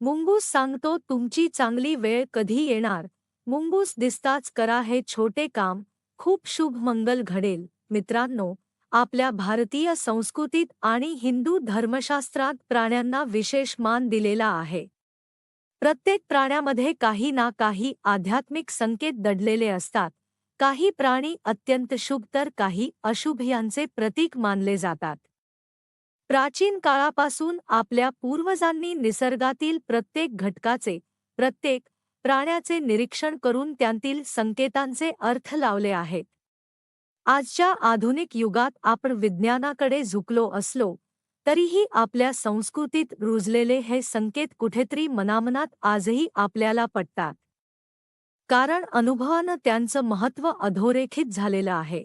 मुंगूस सांगतो तुमची चांगली वेळ कधी येणार? मुंगूस दिसताच करा हे छोटे काम. खूप शुभ मंगल घडेल. मित्रांनो आपल्या भारतीय संस्कृतीत आणि हिंदू धर्मशास्त्रात प्राण्यांना विशेष मान दिलेला आहे. प्रत्येक प्राण्यामध्ये काही ना काही आध्यात्मिक संकेत दडलेले असतात. काही प्राणी अत्यंत शुभ तर काही अशुभ यांचे प्रतीक मानले जातात. प्राचीन काळापासून आपल्या पूर्वजांनी निसर्गातील प्रत्येक घटकाचे प्रत्येक प्राण्याचे निरीक्षण करून त्यांतील संकेतांचे अर्थ लावले आहेत. आजच्या आधुनिक युगात आपण विज्ञानाकडे झुकलो असलो तरीही आपल्या संस्कृतीत रुजलेले हे संकेत कुठेतरी मनामनात आजही आपल्याला पटतात कारण अनुभवानं त्यांचं महत्त्व अधोरेखित झालेलं आहे.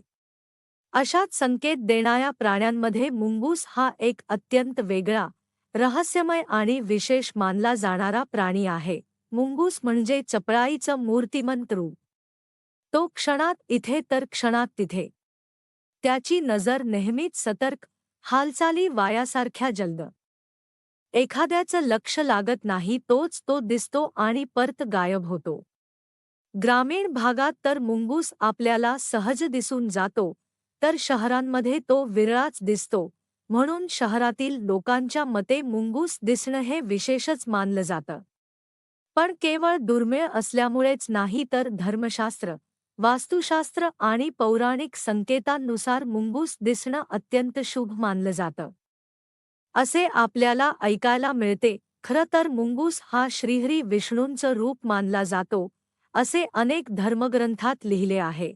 अशात संकेत देणाऱ्या प्राण्यांमध्ये मुंगूस हा एक अत्यंत वेगळा रहस्यमय आणि विशेष मानला जाणारा प्राणी आहे. मुंगूस म्हणजे चपळाईचं मूर्तिमंत रूप. तो क्षणात इथे तर क्षणात तिथे. त्याची नजर नेहमीच सतर्क हालचाली वायासारख्या जलद. एखाद्याचं लक्ष लागत नाही तोच तो दिसतो आणि परत गायब होतो. ग्रामीण भागात तर मुंगूस आपल्याला सहज दिसून जातो तर शहरांमध्ये तो विरळाच दिसतो. म्हणून शहरातील लोकांच्या मते मुंगूस दिसणं हे विशेषच मानलं जातं. पण केवळ दुर्मिळ असल्यामुळेच नाही तर धर्मशास्त्र वास्तुशास्त्र आणि पौराणिक संकेतांनुसार मुंगूस दिसणं अत्यंत शुभ मानलं जातं. असे आपल्याला ऐकायला मिळते खरं तर मुंगूस हा श्रीहरी विष्णूंचं रूप मानला जातो असे अनेक धर्मग्रंथात लिहिले आहे.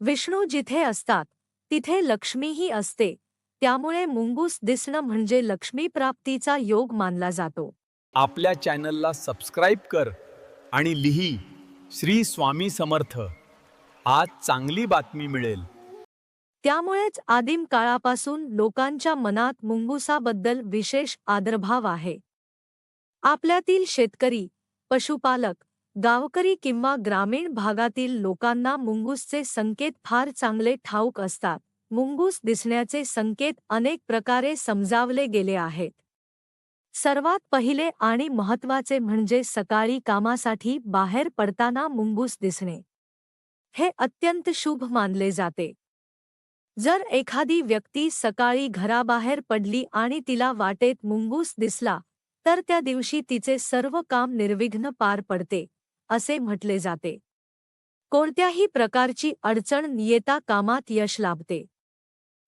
विष्णू जिथे असतात तिथे लक्ष्मीही असते. त्यामुळे मुंगूस दिसणं म्हणजे लक्ष्मीप्राप्तीचा योग मानला जातो. आपल्या चॅनलला सबस्क्राईब कर आणि लिही श्री स्वामी समर्थ. आज चांगली बातमी मिळेल. त्यामुळेच आदिम काळापासून लोकांच्या मनात मुंगुसाबद्दल विशेष आदरभाव आहे. आपल्यातील शेतकरी पशुपालक गावकरी किंवा ग्रामीण भागातील लोकांना मुंगूसचे संकेत फार चांगले ठाऊक असतात. मुंगूस दिसण्याचे संकेत अनेक प्रकारे समजावले गेले आहेत. सर्वात पहिले आणि महत्त्वाचे म्हणजे सकाळी कामासाठी बाहेर पडताना मुंगूस दिसणे. हे अत्यंत शुभ मानले जाते. जर एखादी व्यक्ती सकाळी घराबाहेर पडली आणि तिला वाटेत मुंगूस दिसला तर त्या दिवशी तिचे सर्व काम निर्विघ्न पार पडते. असे म्हटले जाते. कोणत्याही प्रकारची अडचण येता कामात यश लाभते.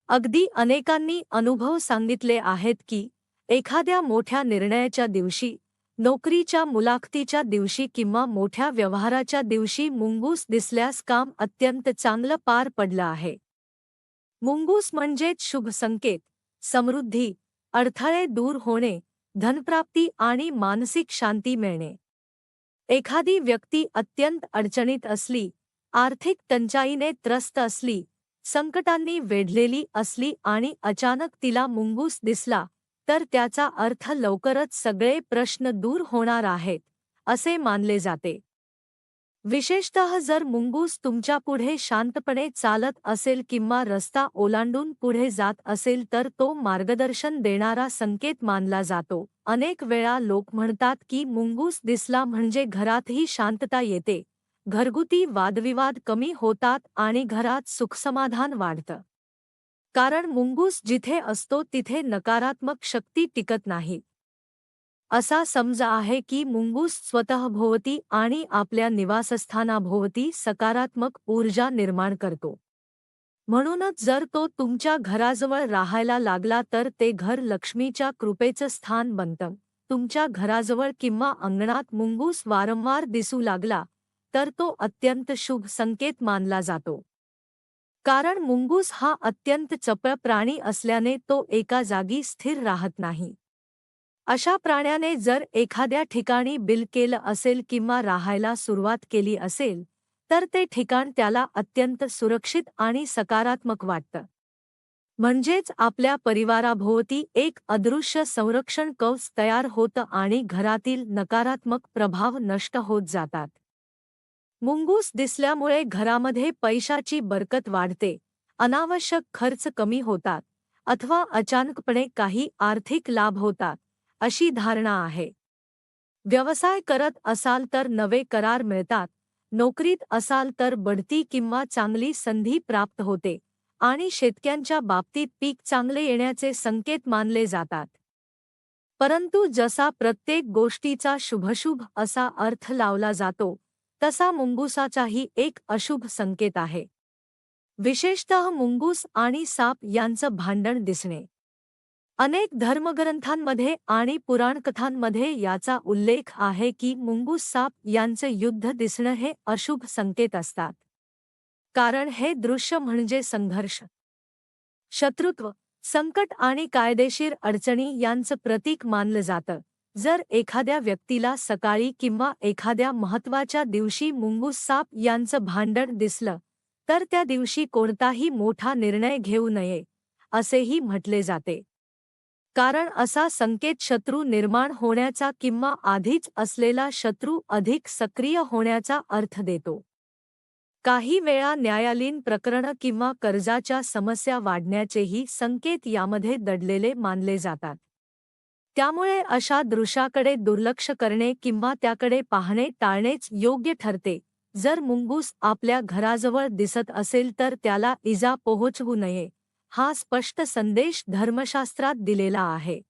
अगदी अनेकांनी अनुभव सांगितले आहेत की, एखाद्या मोठ्या निर्णयाच्या दिवशी, नोकरीच्या मुलाखतीच्या दिवशी किंवा मोठ्या व्यवहाराच्या दिवशी मुंगूस दिसल्यास काम अत्यंत चांगलं पार पडलं आहे. मुंगूस म्हणजेच शुभ संकेत, समृद्धी, अडथळे दूर होणे, धनप्राप्ती आणि मानसिक शांती मिळणे. एखादी व्यक्ती अत्यंत अडचणीत असली आर्थिक टंचाईने त्रस्त असली संकटांनी वेढलेली असली आणि अचानक तिला मुंगूस दिसला तर त्याचा अर्थ लवकरच सगळे प्रश्न दूर होणार आहेत असे मानले जाते. विशेषतः जर मुंगूस तुमच्यापुढे शांतपणे चालत असेल किंवा रस्ता ओलांडून पुढे जात असेल तर तो मार्गदर्शन देणारा संकेत मानला जातो. अनेक वेळा लोक म्हणतात की मुंगूस दिसला म्हणजे घरातही शांतता येते. घरगुती वादविवाद कमी होतात आणि घरात सुखसमाधान वाढतं. कारण मुंगूस जिथे असतो तिथे नकारात्मक शक्ती टिकत नाही. असा समज आहे की मुंगूस स्वतःभोवती आणि आपल्या निवासस्थानाभोवती सकारात्मक ऊर्जा निर्माण करतो. म्हणूनच जर तो तुमच्या घराजवळ राहायला लागला तर ते घर लक्ष्मीच्या कृपेचं स्थान बनतं. तुमच्या घराजवळ किंवा अंगणात मुंगूस वारंवार दिसू लागला तर तो अत्यंत शुभ संकेत मानला जातो. कारण मुंगूस हा अत्यंत चपळ प्राणी असल्याने तो एका जागी स्थिर राहत नाही. अशा प्राण्याने जर एखाद्या ठिकाणी बिल केलं असेल किंवा राहायला सुरुवात केली असेल तर ते ठिकाण त्याला अत्यंत सुरक्षित आणि सकारात्मक वाटतं. म्हणजेच आपल्या परिवाराभोवती एक अदृश्य संरक्षण कवच तयार होतं आणि घरातील नकारात्मक प्रभाव नष्ट होत जातात. मुंगूस दिसल्यामुळे घरामध्ये पैशाची बरकत वाढते अनावश्यक खर्च कमी होतात अथवा अचानकपणे काही आर्थिक लाभ होतात. अशी धारणा आहे. व्यवसाय करत असाल तर नवे करार मिळतात नोकरीत असाल तर बढती किंवा चांगली संधी प्राप्त होते आणि शेतक्यांच्या बाबतीत पीक चांगले येण्याचे संकेत मानले जातात. परंतु जसा प्रत्येक गोष्टीचा शुभशुभ असा अर्थ लावला जातो तसा मुंगुसाचाही एक अशुभ संकेत आहे. विशेषतः मुंगूस आणि साप यांचं भांडण दिसणे. अनेक धर्मग्रंथांमध्ये आणि पुराणकथांमध्ये याचा उल्लेख आहे की मुंगूस साप यांचे युद्ध दिसणं हे अशुभ संकेत असतात. कारण हे दृश्य म्हणजे संघर्ष. शत्रुत्व संकट आणि कायदेशीर अडचणी यांचं प्रतीक मानलं जातं. जर एखाद्या व्यक्तीला सकाळी किंवा एखाद्या महत्त्वाच्या दिवशी मुंगूस साप यांचं भांडण दिसलं तर त्या दिवशी कोणताही मोठा निर्णय घेऊ नये असेही म्हटले जाते. कारण असा संकेत शत्रू निर्माण होण्याचा किंवा आधीच असलेला शत्रू अधिक सक्रिय होण्याचा अर्थ देतो. काही वेळा न्यायालयीन प्रकरणं किंवा कर्जाच्या समस्या वाढण्याचेही संकेत यामध्ये दडलेले मानले जातात. त्यामुळे अशा दृश्याकडे दुर्लक्ष करणे किंवा त्याकडे पाहणे टाळणेच योग्य ठरते. जर मुंगूस आपल्या घराजवळ दिसत असेल तर त्याला इजा पोहोचवू नये. हा स्पष्ट संदेश धर्मशास्त्रात दिलेला आहे.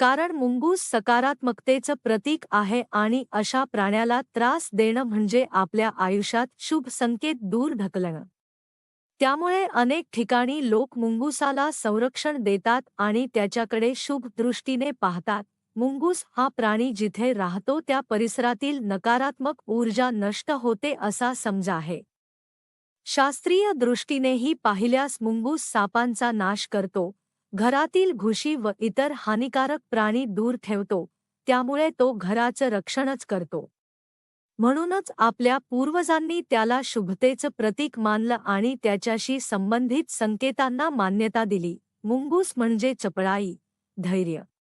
कारण मुंगूस सकारात्मकतेचं प्रतीक आहे आणि अशा प्राण्याला त्रास देणं म्हणजे आपल्या आयुष्यात शुभ संकेत दूर ढकलणं. त्यामुळे अनेक ठिकाणी लोक मुंगूसाला संरक्षण देतात आणि त्याच्याकडे शुभ दृष्टीने पाहतात. मुंगूस हा प्राणी जिथे राहतो त्या परिसरातील नकारात्मक ऊर्जा नष्ट होते असा समजा आहे. शास्त्रीय दृष्टीनेही पाहिल्यास मुंगूस सापांचा नाश करतो. घरातील घुशी व इतर हानिकारक प्राणी दूर ठेवतो. त्यामुळे तो घराचं रक्षणच करतो. म्हणूनच आपल्या पूर्वजांनी त्याला शुभतेचं प्रतीक मानलं आणि त्याच्याशी संबंधित संकेतांना मान्यता दिली. मुंगूस म्हणजे चपळाई. धैर्य.